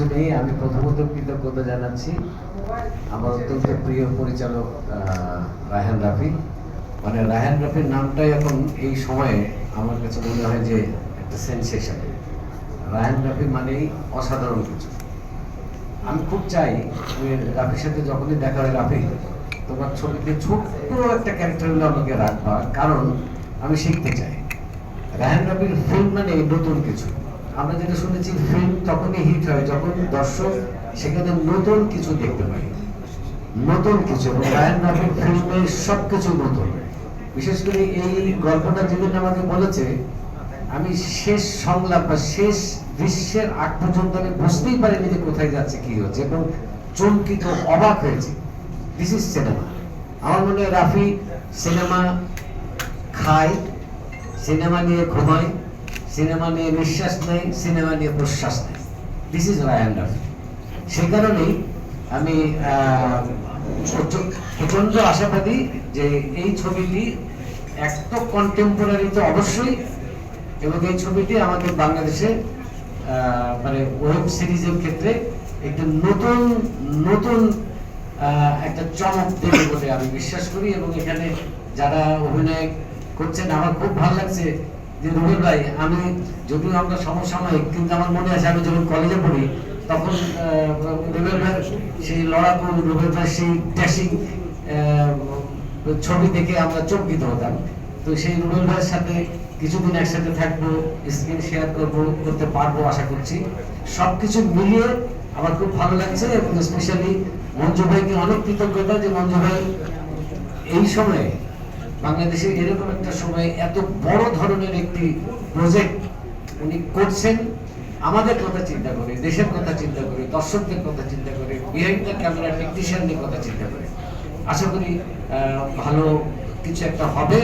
কিছু নেই, আমি প্রথমত কৃতজ্ঞতা জানাচ্ছি আমার অত্যন্ত প্রিয় পরিচালক রায়হান রাফি। মানে রায়হান রাফির নামটাই এখন এই সময়ে আমার কাছে মনে হয় যে একটা সেন্সেশন। রায়হান রাফি মানেই অসাধারণ কিছু। আমি খুব চাই রাফির সাথে যখনই দেখা হয়, রাফি, তোমার ছবিতে ছোট্ট একটা ক্যারেক্টার হলে আমাকে রাখবা, কারণ আমি শিখতে চাই। রায়হান রাফির ফিল্ম মানে নতুন কিছু। আমরা যেটা শুনেছি ফিল্ম তখনই হিট হয় যখন দর্শক সেখানে নতুন কিছু দেখতে পায়। নতুন কিছু, এবং ফিল্মে নতুন। বিশেষ করে এই গল্পটা যেদিন আমাকে বলেছে, আমি শেষ সংলাপ বা শেষ দৃশ্যের আগ পর্যন্ত আমি বুঝতেই পারিনি যে কোথায় যাচ্ছে, কি হচ্ছে, এবং চমকিত অবাক হয়েছে। দিস ইজ সিনেমা আমার মনে হয় রাফি সিনেমা খায় সিনেমা নিয়ে ঘুমায় সিনেমা নিয়ে নিঃশ্বাস নেয় সিনেমা নিয়ে প্রশ্বাস নেয় দিস ইজ রায়ান রাফি সেই কারণেই আমি প্রচণ্ড আশাবাদী যে এই ছবিটি এক তো কন্টেম্পোরারি তো অবশ্যই, এবং এই ছবিটি আমাদের বাংলাদেশে মানে ওয়েব সিরিজের ক্ষেত্রে একটি নতুন নতুন একটা চমক দেবে বলে আমি বিশ্বাস করি। এবং এখানে যারা অভিনয় করছেন, আমার খুব ভালো লাগছে যে রুবেল ভাই, আমি যদিও আমরা সমসাময়িক কিন্তু আমার মনে আছে, আমি যখন কলেজে পড়ি, তখন রুবেল ভাই সেই লড়াকু, রুবেল ভাই সেই ড্যাশিং ছবি দেখে আমরা চমকিত হতাম। তো সেই রুবেল ভাইয়ের সাথে কিছুদিন একসাথে থাকব স্ক্রিন শেয়ার করব, করতে পারব, আশা করছি। সবকিছু মিলিয়ে আমার খুব ভালো লাগছে এবং স্পেশালি মঞ্জু ভাইকে অনেক কৃতজ্ঞতা যে মঞ্জু ভাই এই সময়ে বাংলাদেশে এরকম একটা সময় এত বড় ধরনের একটি প্রজেক্ট উনি করছেন, আমাদের কথা চিন্তা করে, দেশের কথা চিন্তা করে, দর্শকদের কথা চিন্তা করে বিহাইন্ড দ্য ক্যামেরা টেকনিশিয়ানদের কথা চিন্তা করে। আশা করি ভালো কিছু একটা হবে।